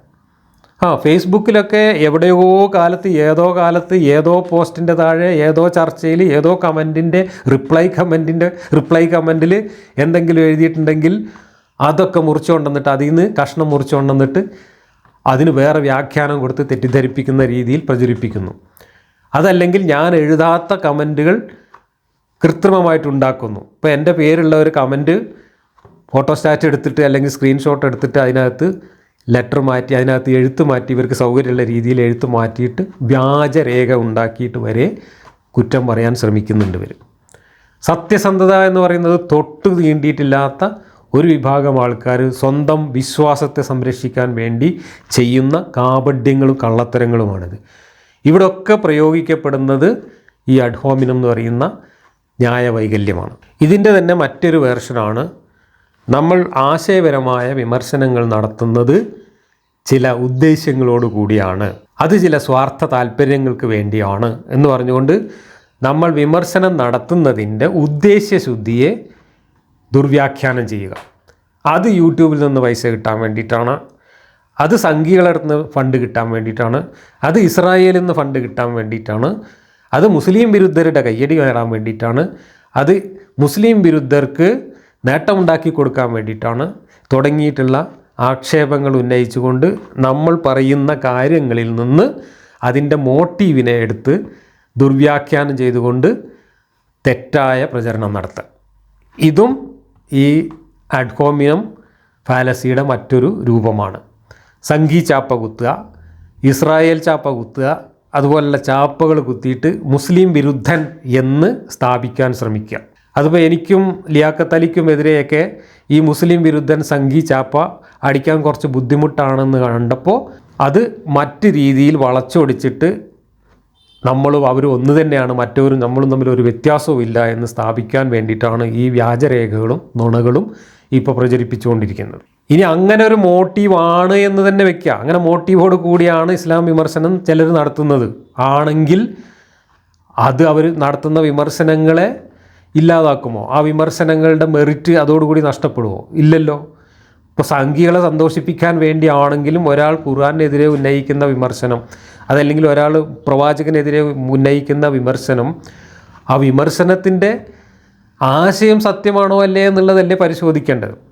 ആ ഫേസ്ബുക്കിലൊക്കെ എവിടെയോ കാലത്ത് ഏതോ കാലത്ത് ഏതോ പോസ്റ്റിന്റെ താഴെ ഏതോ ചർച്ചയിൽ ഏതോ കമന്റിന്റെ റിപ്ലൈ കമന്റിന്റെ റിപ്ലൈ കമന്റിൽ എന്തെങ്കിലും എഴുതിയിട്ടുണ്ടെങ്കിൽ അതൊക്കെ മുറിച്ചു കൊണ്ടുവന്നിട്ട് അതിൽ നിന്ന് കഷ്ണം മുറിച്ചു കൊണ്ടുവന്നിട്ട് അതിന് വേറെ വ്യാഖ്യാനം കൊടുത്ത് തെറ്റിദ്ധരിപ്പിക്കുന്ന രീതിയിൽ പ്രചരിപ്പിക്കുന്നു. അതല്ലെങ്കിൽ ഞാൻ എഴുതാത്ത കമന്റുകൾ കൃത്രിമമായിട്ട് ഉണ്ടാക്കുന്നു ഇപ്പോൾ എന്റെ പേരുള്ള ഒരു കമന്റ് ഫോട്ടോസ്റ്റാറ്റ് എടുത്തിട്ട് അല്ലെങ്കിൽ സ്ക്രീൻഷോട്ട് എടുത്തിട്ട് അതിനകത്ത് ലെറ്റർ മാറ്റി അതിനകത്ത് എഴുത്ത് മാറ്റി ഇവർക്ക് സൗകര്യമുള്ള രീതിയിൽ എഴുത്ത് മാറ്റിയിട്ട് വ്യാജരേഖ ഉണ്ടാക്കിയിട്ട് വരെ കുറ്റം പറയാൻ ശ്രമിക്കുന്നുണ്ട് ഇവർ സത്യസന്ധത എന്ന് പറയുന്നത് തൊട്ട് തീണ്ടിയിട്ടില്ലാത്ത ഒരു വിഭാഗം ആൾക്കാർ സ്വന്തം വിശ്വാസത്തെ സംരക്ഷിക്കാൻ വേണ്ടി ചെയ്യുന്ന കാപഡ്യങ്ങളും കള്ളത്തരങ്ങളുമാണിത്. ഇവിടെയൊക്കെ പ്രയോഗിക്കപ്പെടുന്നത് ഈ അഡ്ഹോമിനം എന്ന് പറയുന്ന ന്യായവൈകല്യമാണ്. ഇതിന്റെ തന്നെ മറ്റൊരു വേർഷനാണ് നമ്മൾ ആശയപരമായ വിമർശനങ്ങൾ നടത്തുന്നത് ചില ഉദ്ദേശ്യങ്ങളോട് കൂടിയാണ്. അത് ചില സ്വാർത്ഥ താല്പര്യങ്ങൾക്ക് വേണ്ടിയാണ് എന്ന് പറഞ്ഞുകൊണ്ട് നമ്മൾ വിമർശനം നടത്തുന്നതിന്റെ ഉദ്ദേശ്യശുദ്ധിയെ ദുർവ്യാഖ്യാനം ചെയ്യുക. അത് യൂട്യൂബിൽ നിന്ന് പൈസ കിട്ടാൻ വേണ്ടിയിട്ടാണ്. അത് സംഘികളടുത്ത് നിന്ന് ഫണ്ട് കിട്ടാൻ വേണ്ടിയിട്ടാണ്. അത് ഇസ്രായേലിൽ നിന്ന് ഫണ്ട് കിട്ടാൻ വേണ്ടിയിട്ടാണ്. അത് മുസ്ലിം വിരുദ്ധരുടെ കയ്യടി കയറാൻ വേണ്ടിയിട്ടാണ്. അത് മുസ്ലിം വിരുദ്ധർക്ക് നേട്ടമുണ്ടാക്കി കൊടുക്കാൻ വേണ്ടിയിട്ടാണ് തുടങ്ങിയിട്ടുള്ള ആക്ഷേപങ്ങൾ ഉന്നയിച്ചുകൊണ്ട് നമ്മൾ പറയുന്ന കാര്യങ്ങളിൽ നിന്ന് അതിന്റെ മോട്ടീവിനെ എടുത്ത് ദുർവ്യാഖ്യാനം ചെയ്തുകൊണ്ട് തെറ്റായ പ്രചരണം നടത്തുക ഇതും ഈ അഡ്ഹോമിയം ഫാലസിയുടെ മറ്റൊരു രൂപമാണ്. സംഘി ചാപ്പ കുത്തുക ഇസ്രായേൽ ചാപ്പ കുത്തുക അതുപോലുള്ള ചാപ്പകൾ കുത്തിയിട്ട് മുസ്ലിം വിരുദ്ധൻ എന്ന് സ്ഥാപിക്കാൻ ശ്രമിക്കുക. അതിപ്പോൾ എനിക്കും ലിയാഖത്ത് അലിക്കുമെതിരെയൊക്കെ ഈ മുസ്ലിം വിരുദ്ധൻ സംഘി ചാപ്പ അടിക്കാൻ കുറച്ച് ബുദ്ധിമുട്ടാണെന്ന് കണ്ടപ്പോൾ അത് മറ്റ് രീതിയിൽ വളച്ചൊടിച്ചിട്ട് നമ്മളും അവരും ഒന്ന് തന്നെയാണ് മറ്റവരും നമ്മളും തമ്മിൽ ഒരു വ്യത്യാസവും ഇല്ല എന്ന് സ്ഥാപിക്കാൻ വേണ്ടിയിട്ടാണ് ഈ വ്യാജരേഖകളും നുണകളും ഇപ്പോൾ പ്രചരിപ്പിച്ചുകൊണ്ടിരിക്കുന്നത്. ഇനി അങ്ങനെ ഒരു മോട്ടീവാണ് എന്ന് തന്നെ വെക്കുക. അങ്ങനെ മോട്ടീവോട് കൂടിയാണ് ഇസ്ലാം വിമർശനം ചിലർ നടത്തുന്നത്. ആണെങ്കിൽ അത് അവർ നടത്തുന്ന വിമർശനങ്ങളെ ഇല്ലാതാക്കുമോ? ആ വിമർശനങ്ങളുടെ മെറിറ്റ് അതോടുകൂടി നഷ്ടപ്പെടുമോ? ഇല്ലല്ലോ. ഇപ്പോൾ സംഘികളെ സന്തോഷിപ്പിക്കാൻ വേണ്ടിയാണെങ്കിലും ഒരാൾ ഖുർആാനെതിരെ ഉന്നയിക്കുന്ന വിമർശനം അതല്ലെങ്കിൽ ഒരാൾ പ്രവാചകനെതിരെ ഉന്നയിക്കുന്ന വിമർശനം ആ വിമർശനത്തിന്റെ ആശയം സത്യമാണോ അല്ലേ എന്നുള്ളതല്ലേ പരിശോധിക്കേണ്ടത്.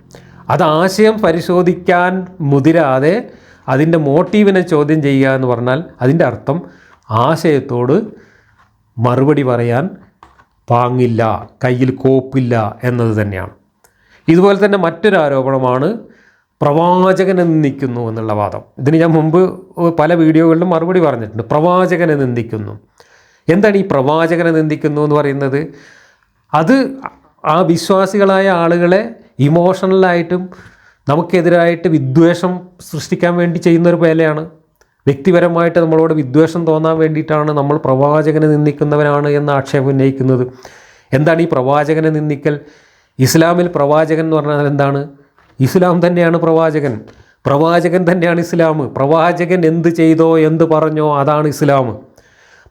അത് ആശയം പരിശോധിക്കാൻ മുതിരാതെ അതിന്റെ മോട്ടീവിനെ ചോദ്യം ചെയ്യുക എന്ന് പറഞ്ഞാൽ അതിന്റെ അർത്ഥം ആശയത്തോട് മറുപടി പറയാൻ പാങ്ങില്ല കയ്യിൽ കോപ്പില്ല എന്നത് തന്നെയാണ്. ഇതുപോലെ തന്നെ മറ്റൊരു ആരോപണമാണ് പ്രവാചകനെ നിന്ദിക്കുന്നു എന്നുള്ള വാദം. ഇതിന് ഞാൻ മുമ്പ് പല വീഡിയോകളിലും മറുപടി പറഞ്ഞിട്ടുണ്ട്. പ്രവാചകനെ നിന്ദിക്കുന്നു. എന്താണ് ഈ പ്രവാചകനെ നിന്ദിക്കുന്നു എന്ന് പറയുന്നത്? അത് ആ വിശ്വാസികളായ ആളുകളെ ഇമോഷണലായിട്ടും നമുക്കെതിരായിട്ട് വിദ്വേഷം സൃഷ്ടിക്കാൻ വേണ്ടി ചെയ്യുന്നൊരു വേലയാണ്. വ്യക്തിപരമായിട്ട് നമ്മളോട് വിദ്വേഷം തോന്നാൻ വേണ്ടിയിട്ടാണ് നമ്മൾ പ്രവാചകനെ നിന്ദിക്കുന്നവരാണ് എന്ന ആക്ഷേപം ഉന്നയിക്കുന്നത്. എന്താണ് ഈ പ്രവാചകനെ നിന്ദിക്കൽ? ഇസ്ലാമിൽ പ്രവാചകൻ എന്ന് പറഞ്ഞാൽ എന്താണ്? ഇസ്ലാം തന്നെയാണ് പ്രവാചകൻ. പ്രവാചകൻ തന്നെയാണ് ഇസ്ലാം. പ്രവാചകൻ എന്ത് ചെയ്തോ എന്ത് പറഞ്ഞോ അതാണ് ഇസ്ലാം.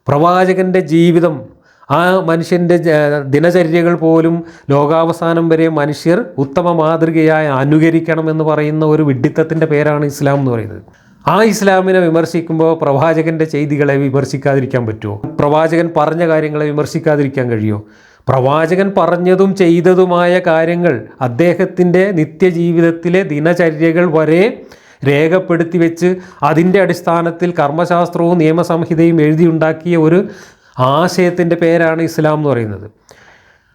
പ്രവാചകന്റെ ജീവിതം ആ മനുഷ്യന്റെ ദിനചര്യകൾ പോലും ലോകാവസാനം വരെ മനുഷ്യർ ഉത്തമ മാതൃകയായി അനുകരിക്കണമെന്ന് പറയുന്ന ഒരു വിഡ്ഢിത്തത്തിന്റെ പേരാണ് ഇസ്ലാം എന്ന് പറയുന്നത്. ആ ഇസ്ലാമിനെ വിമർശിക്കുമ്പോൾ പ്രവാചകന്റെ ചെയ്തികളെ വിമർശിക്കാതിരിക്കാൻ പറ്റുമോ? പ്രവാചകൻ പറഞ്ഞ കാര്യങ്ങളെ വിമർശിക്കാതിരിക്കാൻ കഴിയുമോ പ്രവാചകൻ പറഞ്ഞതും ചെയ്തതുമായ കാര്യങ്ങൾ അദ്ദേഹത്തിന്റെ നിത്യജീവിതത്തിലെ ദിനചര്യകൾ വരെ രേഖപ്പെടുത്തി വെച്ച് അതിന്റെ അടിസ്ഥാനത്തിൽ കർമ്മശാസ്ത്രവും നിയമസംഹിതയും എഴുതിയുണ്ടാക്കിയ ഒരു ആശയത്തിന്റെ പേരാണ് ഇസ്ലാം എന്ന് പറയുന്നത്.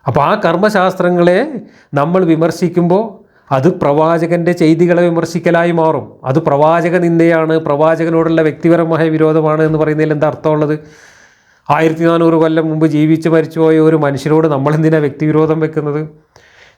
അപ്പോൾ ആ കർമ്മശാസ്ത്രങ്ങളെ നമ്മൾ വിമർശിക്കുമ്പോൾ അത് പ്രവാചകന്റെ ചെയ്തികളെ വിമർശിക്കലായി മാറും. അത് പ്രവാചക നിന്ദയാണ്. പ്രവാചകനോടുള്ള വ്യക്തിപരമായ വിരോധമാണ് എന്ന് പറയുന്നതിൽ എന്താ അർത്ഥമുള്ളത്? ആയിരത്തി നാനൂറ് കൊല്ലം മുമ്പ് ജീവിച്ച് മരിച്ചുപോയ ഒരു മനുഷ്യനോട് നമ്മളെന്തിനാണ് വ്യക്തിവിരോധം വെക്കുന്നത്?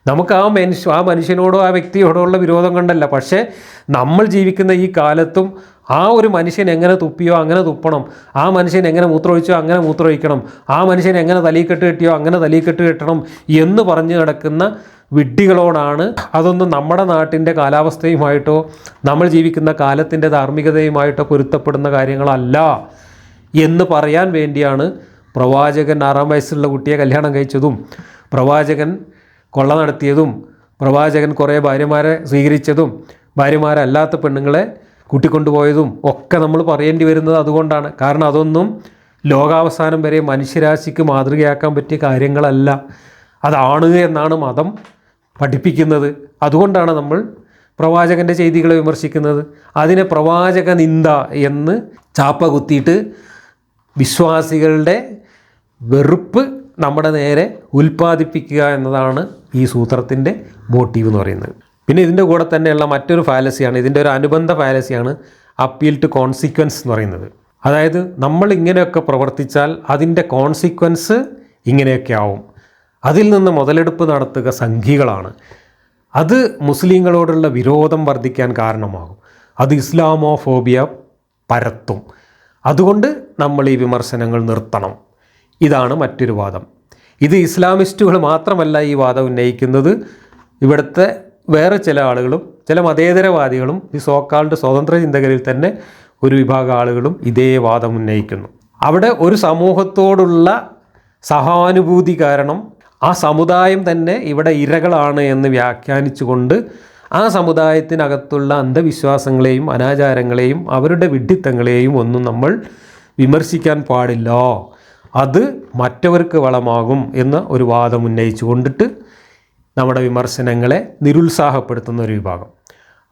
നമുക്ക് ആ മനുഷ്യ ആ മനുഷ്യനോടോ ആ വ്യക്തിയോടോ ഉള്ള വിരോധം കണ്ടല്ല. പക്ഷേ നമ്മൾ ജീവിക്കുന്ന ഈ കാലത്തും ആ ഒരു മനുഷ്യൻ എങ്ങനെ തുപ്പിയോ അങ്ങനെ തുപ്പണം. ആ മനുഷ്യൻ എങ്ങനെ മൂത്രമൊഴിച്ചോ അങ്ങനെ മൂത്രമൊഴിക്കണം. ആ മനുഷ്യൻ എങ്ങനെ തലീക്കെട്ട് കെട്ടിയോ അങ്ങനെ തലീക്കെട്ട് കെട്ടണം എന്ന് പറഞ്ഞു കിടക്കുന്ന വിഡ്ഢികളോടാണ് അതൊന്നും നമ്മുടെ നാട്ടിന്റെ കാലാവസ്ഥയുമായിട്ടോ നമ്മൾ ജീവിക്കുന്ന കാലത്തിന്റെ ധാർമ്മികതയുമായിട്ടോ പൊരുത്തപ്പെടുന്ന കാര്യങ്ങളല്ല എന്ന് പറയാൻ വേണ്ടിയാണ് പ്രവാചകൻ ആറാം വയസ്സുള്ള കുട്ടിയെ കല്യാണം കഴിച്ചതും പ്രവാചകൻ കൊള്ള നടത്തിയതും പ്രവാചകൻ കുറേ ഭാര്യമാരെ സ്വീകരിച്ചതും ഭാര്യമാരല്ലാത്ത പെണ്ണുങ്ങളെ കൂട്ടിക്കൊണ്ടുപോയതും ഒക്കെ നമ്മൾ പറയേണ്ടി വരുന്നത് അതുകൊണ്ടാണ്. കാരണം അതൊന്നും ലോകാവസാനം വരെ മനുഷ്യരാശിക്ക് മാതൃകയാക്കാൻ പറ്റിയ കാര്യങ്ങളല്ല. അതാണ് എന്നാണ് മതം പഠിപ്പിക്കുന്നത്. അതുകൊണ്ടാണ് നമ്മൾ പ്രവാചകന്റെ ചെയ്തികളെ വിമർശിക്കുന്നത്. അതിനെ പ്രവാചക നിന്ദ എന്ന് ചാപ്പ കുത്തിയിട്ട് വിശ്വാസികളുടെ വെറുപ്പ് നമ്മുടെ നേരെ ഉൽപ്പാദിപ്പിക്കുക എന്നതാണ് ഈ സൂത്രത്തിന്റെ മോട്ടീവ് എന്ന് പറയുന്നത്. പിന്നെ ഇതിന്റെ കൂടെ തന്നെയുള്ള മറ്റൊരു ഫാലസിയാണ് ഇതിന്റെ ഒരു അനുബന്ധ ഫാലസിയാണ് അപ്പീൽ ടു കോൺസിക്വൻസ് എന്ന് പറയുന്നത്. അതായത് നമ്മൾ ഇങ്ങനെയൊക്കെ പ്രവർത്തിച്ചാൽ അതിന്റെ കോൺസിക്വൻസ് ഇങ്ങനെയൊക്കെ ആവും. അതിൽ നിന്ന് മുതലെടുപ്പ് നടത്തുക സംഘികളാണ്. അത് മുസ്ലിങ്ങളോടുള്ള വിരോധം വർദ്ധിക്കാൻ കാരണമാകും. അത് ഇസ്ലാമോ ഫോബിയ പരത്തും. അതുകൊണ്ട് നമ്മൾ ഈ വിമർശനങ്ങൾ നിർത്തണം. ഇതാണ് മറ്റൊരു വാദം. ഇത് ഇസ്ലാമിസ്റ്റുകൾ മാത്രമല്ല ഈ വാദം ഉന്നയിക്കുന്നത്. ഇവിടുത്തെ വേറെ ചില ആളുകളും ചില മതേതരവാദികളും ഈ സോക്കാൾഡ് സ്വതന്ത്ര ചിന്തകരിൽ തന്നെ ഒരു വിഭാഗം ആളുകളും ഇതേ വാദം ഉന്നയിക്കുന്നു. അവിടെ ഒരു സമൂഹത്തോടുള്ള സഹാനുഭൂതി കാരണം ആ സമുദായം തന്നെ ഇവിടെ ഇരകളാണ് എന്ന് വ്യാഖ്യാനിച്ചുകൊണ്ട് ആ സമുദായത്തിനകത്തുള്ള അന്ധവിശ്വാസങ്ങളെയും അനാചാരങ്ങളെയും അവരുടെ വിഡ്ഢിത്തങ്ങളെയും ഒന്നും നമ്മൾ വിമർശിക്കാൻ പാടില്ല. അത് മറ്റവർക്ക് വളമാകും എന്ന ഒരു വാദം ഉന്നയിച്ചു കൊണ്ടിട്ട് നമ്മുടെ വിമർശനങ്ങളെ നിരുത്സാഹപ്പെടുത്തുന്ന ഒരു വിഭാഗം.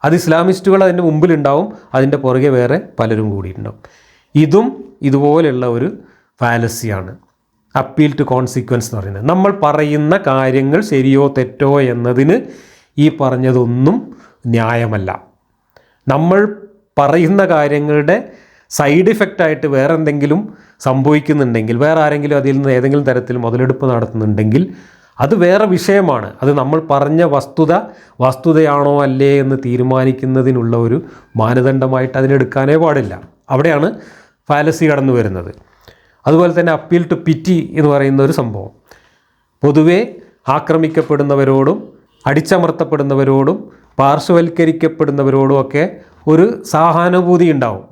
അത് ഇസ്ലാമിസ്റ്റുകൾ അതിന്റെ മുമ്പിലുണ്ടാവും അതിന്റെ പുറകെ വേറെ പലരും കൂടിയിട്ടുണ്ടാവും. ഇതും ഇതുപോലെയുള്ള ഒരു ഫാലസിയാണ്. അപ്പീൽ ടു കോൺസിക്വൻസ് എന്ന് പറയുന്നത്. നമ്മൾ പറയുന്ന കാര്യങ്ങൾ ശരിയോ തെറ്റോ എന്നതിന് ഈ പറഞ്ഞതൊന്നും ന്യായമല്ല. നമ്മൾ പറയുന്ന കാര്യങ്ങളുടെ സൈഡ് ഇഫക്റ്റ് ആയിട്ട് വേറെ എന്തെങ്കിലും സംഭവിക്കുന്നുണ്ടെങ്കിൽ വേറെ ആരെങ്കിലും അതിൽ നിന്ന് ഏതെങ്കിലും തരത്തിൽ മുതലെടുപ്പ് നടത്തുന്നുണ്ടെങ്കിൽ അത് വേറെ വിഷയമാണ്. അത് നമ്മൾ പറഞ്ഞ വസ്തുത വസ്തുതയാണോ അല്ലേ എന്ന് തീരുമാനിക്കുന്നതിനുള്ള ഒരു മാനദണ്ഡമായിട്ട് അതിനെടുക്കാനേ പാടില്ല. അവിടെയാണ് ഫാലസി കടന്നു വരുന്നത്. അതുപോലെ തന്നെ അപ്പീൽ ടു പിറ്റി എന്ന് പറയുന്ന ഒരു സംഭവം. പൊതുവേ ആക്രമിക്കപ്പെടുന്നവരോടും അടിച്ചമർത്തപ്പെടുന്നവരോടും പാർശ്വവൽക്കരിക്കപ്പെടുന്നവരോടും ഒക്കെ ഒരു സഹാനുഭൂതി ഉണ്ടാവും.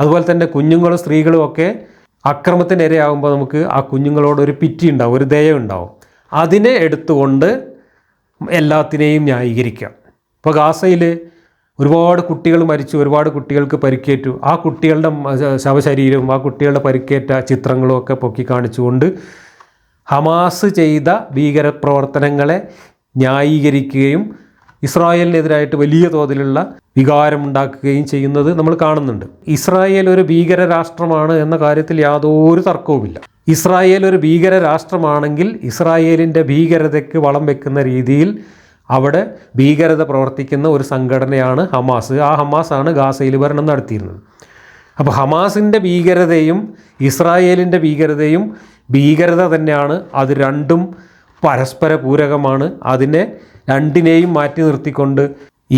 അതുപോലെ തന്നെ കുഞ്ഞുങ്ങളും സ്ത്രീകളും ഒക്കെ അക്രമത്തിനിരയാകുമ്പോൾ നമുക്ക് ആ കുഞ്ഞുങ്ങളോട് ഒരു പിറ്റി ഉണ്ടാവും ഒരു ദയ ഉണ്ടാവും. അതിനെ എടുത്തുകൊണ്ട് എല്ലാത്തിനെയും ന്യായീകരിക്കാം ഇപ്പോൾ ഗാസയിൽ ഒരുപാട് കുട്ടികൾ മരിച്ചു ഒരുപാട് കുട്ടികൾക്ക് പരിക്കേറ്റു. ആ കുട്ടികളുടെ ശവശരീരവും ആ കുട്ടികളുടെ പരിക്കേറ്റ ചിത്രങ്ങളും ഒക്കെ പൊക്കി കാണിച്ചുകൊണ്ട് ഹമാസ് ചെയ്ത ഭീകരപ്രവർത്തനങ്ങളെ ന്യായീകരിക്കുകയും ഇസ്രായേലിനെതിരായിട്ട് വലിയ തോതിലുള്ള വികാരമുണ്ടാക്കുകയും ചെയ്യുന്നത് നമ്മൾ കാണുന്നുണ്ട്. ഇസ്രായേൽ ഒരു ഭീകര രാഷ്ട്രമാണ് എന്ന കാര്യത്തിൽ യാതൊരു തർക്കവുമില്ല. ഇസ്രായേൽ ഒരു ഭീകര രാഷ്ട്രമാണെങ്കിൽ ഇസ്രായേലിന്റെ ഭീകരതയ്ക്ക് വളം വെക്കുന്ന രീതിയിൽ അവിടെ ഭീകരത പ്രവർത്തിക്കുന്ന ഒരു സംഘടനയാണ് ഹമാസ്. ആ ഹമാസാണ് ഗാസയിൽ ഭരണം നടത്തിയിരുന്നത്. അപ്പോൾ ഹമാസിന്റെ ഭീകരതയും ഇസ്രായേലിന്റെ ഭീകരതയും ഭീകരത തന്നെയാണ്. അത് രണ്ടും പരസ്പര പൂരകമാണ് അതിനെ രണ്ടിനെയും മാറ്റി നിർത്തിക്കൊണ്ട്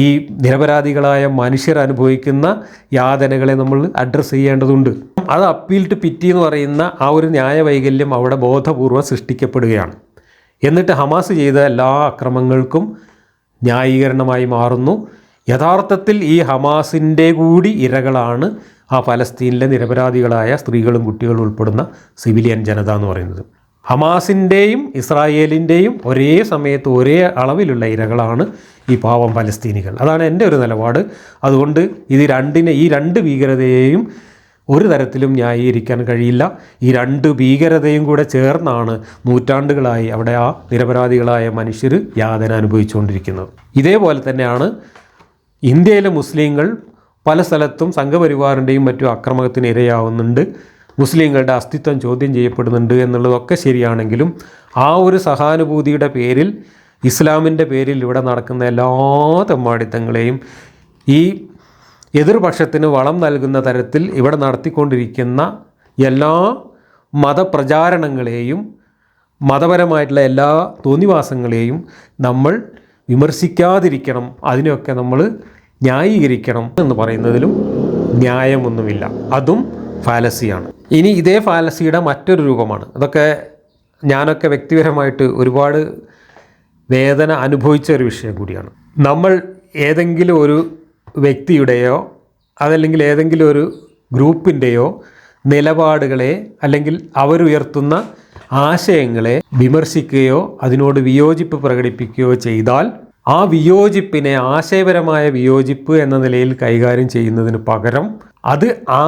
ഈ നിരപരാധികളായ മനുഷ്യർ അനുഭവിക്കുന്ന യാതനകളെ നമ്മൾ അഡ്രസ്സ് ചെയ്യേണ്ടതുണ്ട്. അത് അപ്പീൽ ടു പിറ്റി എന്ന് പറയുന്ന ആ ഒരു ന്യായവൈകല്യം അവിടെ ബോധപൂർവം സൃഷ്ടിക്കപ്പെടുകയാണ്. എന്നിട്ട് ഹമാസ് ചെയ്ത എല്ലാ അക്രമങ്ങൾക്കും ന്യായീകരണമായി മാറുന്നു. യഥാർത്ഥത്തിൽ ഈ ഹമാസിന്റെ കൂടി ഇരകളാണ് ആ ഫലസ്തീനിലെ നിരപരാധികളായ സ്ത്രീകളും കുട്ടികളും ഉൾപ്പെടുന്ന സിവിലിയൻ ജനത എന്ന് പറയുന്നത്. ഹമാസിന്റെയും ഇസ്രായേലിന്റെയും ഒരേ സമയത്ത് ഒരേ അളവിലുള്ള ഇരകളാണ് ഈ പാവം പലസ്തീനികൾ. അതാണ് എന്റെ ഒരു നിലപാട്. അതുകൊണ്ട് ഇത് രണ്ടിനെ ഈ രണ്ട് ഭീകരതയെയും ഒരു തരത്തിലും ന്യായീകരിക്കാൻ കഴിയില്ല. ഈ രണ്ട് ഭീകരതയും കൂടെ ചേർന്നാണ് നൂറ്റാണ്ടുകളായി അവിടെ ആ നിരപരാധികളായ മനുഷ്യർ യാതന അനുഭവിച്ചുകൊണ്ടിരിക്കുന്നത്. ഇതേപോലെ തന്നെയാണ് ഇന്ത്യയിലെ മുസ്ലിങ്ങൾ പല സ്ഥലത്തും സംഘപരിവാറിന്റെയും മറ്റു അക്രമത്തിന് ഇരയാവുന്നുണ്ട് മുസ്ലിങ്ങളുടെ അസ്തിത്വം ചോദ്യം ചെയ്യപ്പെടുന്നുണ്ട് എന്നുള്ളതൊക്കെ ശരിയാണെങ്കിലും ആ ഒരു സഹാനുഭൂതിയുടെ പേരിൽ ഇസ്ലാമിന്റെ പേരിൽ ഇവിടെ നടക്കുന്ന എല്ലാ തെമ്മാടിത്തങ്ങളെയും ഈ എതിർപക്ഷത്തിന് വളം നൽകുന്ന തരത്തിൽ ഇവിടെ നടത്തിക്കൊണ്ടിരിക്കുന്ന എല്ലാ മതപ്രചാരണങ്ങളെയും മതപരമായിട്ടുള്ള എല്ലാ തോന്നിവാസങ്ങളെയും നമ്മൾ വിമർശിക്കാതിരിക്കണം. അതിനെയൊക്കെ നമ്മൾ ന്യായീകരിക്കണം എന്ന് പറയുന്നതിലും ന്യായമൊന്നുമില്ല. അതും ഫാലസിയാണ്. ഇനി ഇതേ ഫാലസിയുടെ മറ്റൊരു രൂപമാണ്. അതൊക്കെ ഞാനൊക്കെ വ്യക്തിപരമായിട്ട് ഒരുപാട് വേദന അനുഭവിച്ച ഒരു വിഷയം കൂടിയാണ്. നമ്മൾ ഏതെങ്കിലും ഒരു വ്യക്തിയുടെയോ അതല്ലെങ്കിൽ ഏതെങ്കിലും ഒരു ഗ്രൂപ്പിന്റെയോ നിലപാടുകളെ അല്ലെങ്കിൽ അവരുയർത്തുന്ന ആശയങ്ങളെ വിമർശിക്കുകയോ അതിനോട് വിയോജിപ്പ് പ്രകടിപ്പിക്കുകയോ ചെയ്താൽ ആ വിയോജിപ്പിനെ ആശയപരമായ വിയോജിപ്പ് എന്ന നിലയിൽ കൈകാര്യം ചെയ്യുന്നതിന് പകരം അത് ആ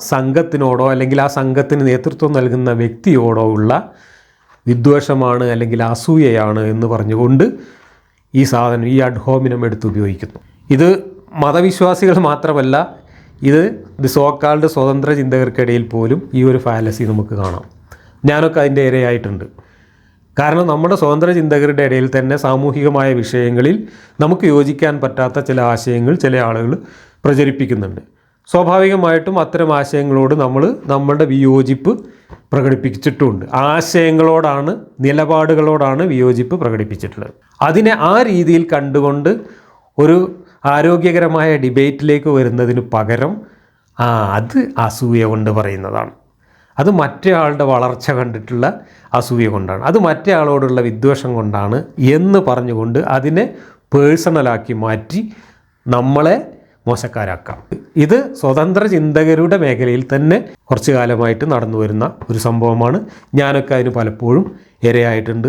സംഘത്തിനോടോ അല്ലെങ്കിൽ ആ സംഘത്തിന് നേതൃത്വം നൽകുന്ന വ്യക്തിയോടോ ഉള്ള വിദ്വേഷമാണ് അല്ലെങ്കിൽ അസൂയയാണ് എന്ന് പറഞ്ഞുകൊണ്ട് ഈ സാധനം ഈ അഡ്ഹോമിനം എടുത്ത് ഉപയോഗിക്കുന്നു. ഇത് മതവിശ്വാസികൾ മാത്രമല്ല ഇത് ദി സോക്കാൾഡ് സ്വതന്ത്ര ചിന്തകർക്കിടയിൽ പോലും ഈ ഒരു ഫാലസി നമുക്ക് കാണാം. ഞാനൊക്കെ അതിന്റെ ഇരയായിട്ടുണ്ട്. കാരണം നമ്മുടെ സ്വതന്ത്ര ചിന്തകരുടെ ഇടയിൽ തന്നെ സാമൂഹികമായ വിഷയങ്ങളിൽ നമുക്ക് യോജിക്കാൻ പറ്റാത്ത ചില ആശയങ്ങൾ ചില ആളുകൾ പ്രചരിപ്പിക്കുന്നുണ്ട്. സ്വാഭാവികമായിട്ടും അത്തരം ആശയങ്ങളോട് നമ്മൾ നമ്മളുടെ വിയോജിപ്പ് പ്രകടിപ്പിച്ചിട്ടുണ്ട്. ആശയങ്ങളോടാണ് നിലപാടുകളോടാണ് വിയോജിപ്പ് പ്രകടിപ്പിച്ചിട്ടുള്ളത്. അതിനെ ആ രീതിയിൽ കണ്ടുകൊണ്ട് ഒരു ആരോഗ്യകരമായ ഡിബേറ്റിലേക്ക് വരുന്നതിന് പകരം ആ അത് അസൂയ കൊണ്ട് പറയുന്നതാണ്. അത് മറ്റേ വളർച്ച കണ്ടിട്ടുള്ള അസൂയ കൊണ്ടാണ്. അത് മറ്റേ ആളോടുള്ള വിദ്വേഷം കൊണ്ടാണ് എന്ന് പറഞ്ഞുകൊണ്ട് അതിനെ പേഴ്സണലാക്കി മാറ്റി നമ്മളെ മോശക്കാരാക്കാം. ഇത് സ്വതന്ത്ര ചിന്തകരുടെ മേഖലയിൽ തന്നെ കുറച്ചു കാലമായിട്ട് നടന്നു വരുന്ന ഒരു സംഭവമാണ്. ഞാനൊക്കെ അതിന് പലപ്പോഴും ഇരയായിട്ടുണ്ട്.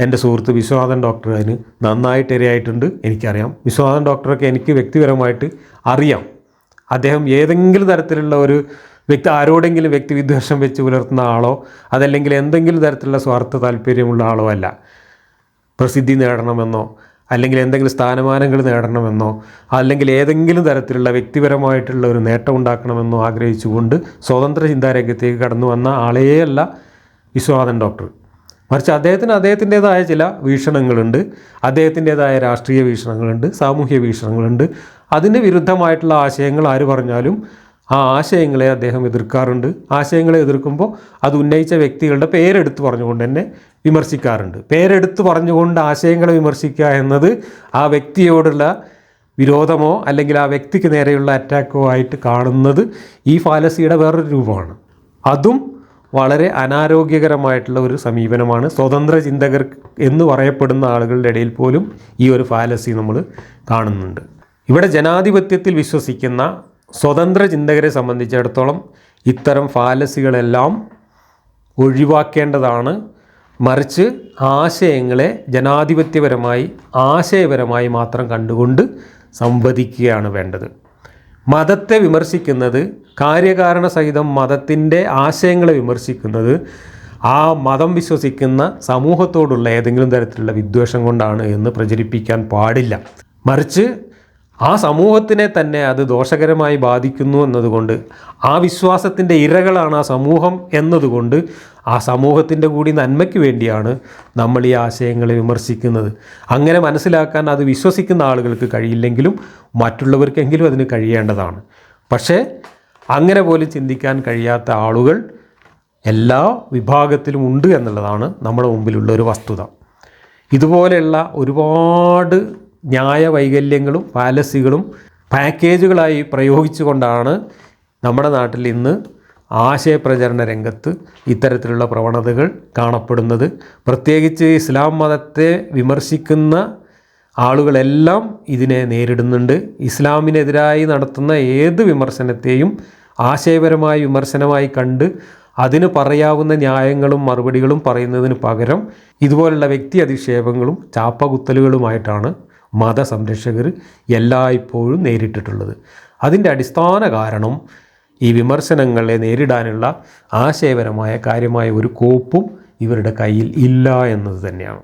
എന്റെ സുഹൃത്ത് വിശ്വനാഥൻ ഡോക്ടർ അതിന് നന്നായിട്ട് ഇരയായിട്ടുണ്ട്. എനിക്കറിയാം. വിശ്വനാഥൻ ഡോക്ടറൊക്കെ എനിക്ക് വ്യക്തിപരമായിട്ട് അറിയാം. അദ്ദേഹം ഏതെങ്കിലും തരത്തിലുള്ള ഒരു വ്യക്തി ആരോടെങ്കിലും വ്യക്തി വിദ്വേഷം വെച്ച് പുലർത്തുന്ന ആളോ അതല്ലെങ്കിൽ എന്തെങ്കിലും തരത്തിലുള്ള സ്വാർത്ഥ താല്പര്യമുള്ള ആളോ അല്ല. പ്രസിദ്ധി നേടണമെന്നോ അല്ലെങ്കിൽ എന്തെങ്കിലും സ്ഥാനമാനങ്ങൾ നേടണമെന്നോ അല്ലെങ്കിൽ ഏതെങ്കിലും തരത്തിലുള്ള വ്യക്തിപരമായിട്ടുള്ള ഒരു നേട്ടം ഉണ്ടാക്കണമെന്നോ ആഗ്രഹിച്ചുകൊണ്ട് സ്വതന്ത്ര ചിന്താരംഗത്തേക്ക് കടന്നു വന്ന ആളെയല്ല വിശ്വനാഥൻ ഡോക്ടർ. മറിച്ച് അദ്ദേഹത്തിന് അദ്ദേഹത്തിന്റെതായ ചില വീക്ഷണങ്ങളുണ്ട് അദ്ദേഹത്തിന്റെതായ രാഷ്ട്രീയ വീക്ഷണങ്ങളുണ്ട് സാമൂഹ്യ വീക്ഷണങ്ങളുണ്ട്. അതിന് വിരുദ്ധമായിട്ടുള്ള ആശയങ്ങൾ ആര് പറഞ്ഞാലും ആ ആശയങ്ങളെ അദ്ദേഹം എതിർക്കാറുണ്ട്. ആശയങ്ങളെ എതിർക്കുമ്പോൾ അത് ഉന്നയിച്ച വ്യക്തികളുടെ പേരെടുത്ത് പറഞ്ഞുകൊണ്ട് തന്നെ വിമർശിക്കാറുണ്ട്. പേരെടുത്ത് പറഞ്ഞുകൊണ്ട് ആശയങ്ങളെ വിമർശിക്കുക എന്നത് ആ വ്യക്തിയോടുള്ള വിരോധമോ അല്ലെങ്കിൽ ആ വ്യക്തിക്ക് നേരെയുള്ള അറ്റാക്കോ ആയിട്ട് കാണുന്നത് ഈ ഫാലസിയുടെ വേറൊരു രൂപമാണ്. അതും വളരെ അനാരോഗ്യകരമായിട്ടുള്ള ഒരു സമീപനമാണ്. സ്വതന്ത്ര ചിന്തകർ എന്ന് പറയപ്പെടുന്ന ആളുകളുടെ ഇടയിൽ പോലും ഈ ഒരു ഫാലസി നമ്മൾ കാണുന്നുണ്ട്. ഇവിടെ ജനാധിപത്യത്തിൽ വിശ്വസിക്കുന്ന സ്വതന്ത്ര ചിന്തകരെ സംബന്ധിച്ചിടത്തോളം ഇത്തരം ഫാലസികളെല്ലാം ഒഴിവാക്കേണ്ടതാണ്. മറിച്ച് ആശയങ്ങളെ ജനാധിപത്യപരമായി ആശയപരമായി മാത്രം കണ്ടുകൊണ്ട് സംവദിക്കുകയാണ് വേണ്ടത്. മതത്തെ വിമർശിക്കുന്നത് കാര്യകാരണ സഹിതം മതത്തിന്റെ ആശയങ്ങളെ വിമർശിക്കുന്നത് ആ മതം വിശ്വസിക്കുന്ന സമൂഹത്തോടുള്ള ഏതെങ്കിലും തരത്തിലുള്ള വിദ്വേഷം കൊണ്ടാണ് എന്ന് പ്രചരിപ്പിക്കാൻ പാടില്ല. മറിച്ച് ആ സമൂഹത്തിനെ തന്നെ അത് ദോഷകരമായി ബാധിക്കുന്നു എന്നതുകൊണ്ട് ആ വിശ്വാസത്തിന്റെ ഇരകളാണ് ആ സമൂഹം എന്നതുകൊണ്ട് ആ സമൂഹത്തിന്റെ കൂടി നന്മയ്ക്ക് വേണ്ടിയാണ് നമ്മൾ ഈ ആശയങ്ങളെ വിമർശിക്കുന്നത്. അങ്ങനെ മനസ്സിലാക്കാൻ അത് വിശ്വസിക്കുന്ന ആളുകൾക്ക് കഴിയില്ലെങ്കിലും മറ്റുള്ളവർക്കെങ്കിലും അതിന് കഴിയേണ്ടതാണ്. പക്ഷേ അങ്ങനെ പോലും ചിന്തിക്കാൻ കഴിയാത്ത ആളുകൾ എല്ലാ വിഭാഗത്തിലും ഉണ്ട് എന്നുള്ളതാണ് നമ്മുടെ മുമ്പിലുള്ള ഒരു വസ്തുത. ഇതുപോലെയുള്ള ഒരുപാട് ന്യായ വൈകല്യങ്ങളും പാലസികളും പാക്കേജുകളായി പ്രയോഗിച്ചുകൊണ്ടാണ് നമ്മുടെ നാട്ടിൽ ഇന്ന് ആശയപ്രചരണ രംഗത്ത് ഇത്തരത്തിലുള്ള പ്രവണതകൾ കാണപ്പെടുന്നത്. പ്രത്യേകിച്ച് ഇസ്ലാം മതത്തെ വിമർശിക്കുന്ന ആളുകളെല്ലാം ഇതിനെ നേരിടുന്നുണ്ട്. ഇസ്ലാമിനെതിരായി നടത്തുന്ന ഏത് വിമർശനത്തെയും ആശയപരമായ വിമർശനമായി കണ്ട് അതിന് പറയാവുന്ന ന്യായങ്ങളും മറുപടികളും പറയുന്നതിന് പകരം ഇതുപോലുള്ള വ്യക്തി അധിക്ഷേപങ്ങളും ചാപ്പകുത്തലുകളുമായിട്ടാണ് മതസംരക്ഷകർ എല്ലായ്പ്പോഴും നേരിട്ടിട്ടുള്ളത്. അതിന്റെ അടിസ്ഥാന കാരണം ഈ വിമർശനങ്ങളെ നേരിടാനുള്ള ആശയപരമായ കാര്യമായ ഒരു കോപ്പും ഇവരുടെ കയ്യിൽ ഇല്ല എന്നത് തന്നെയാണ്.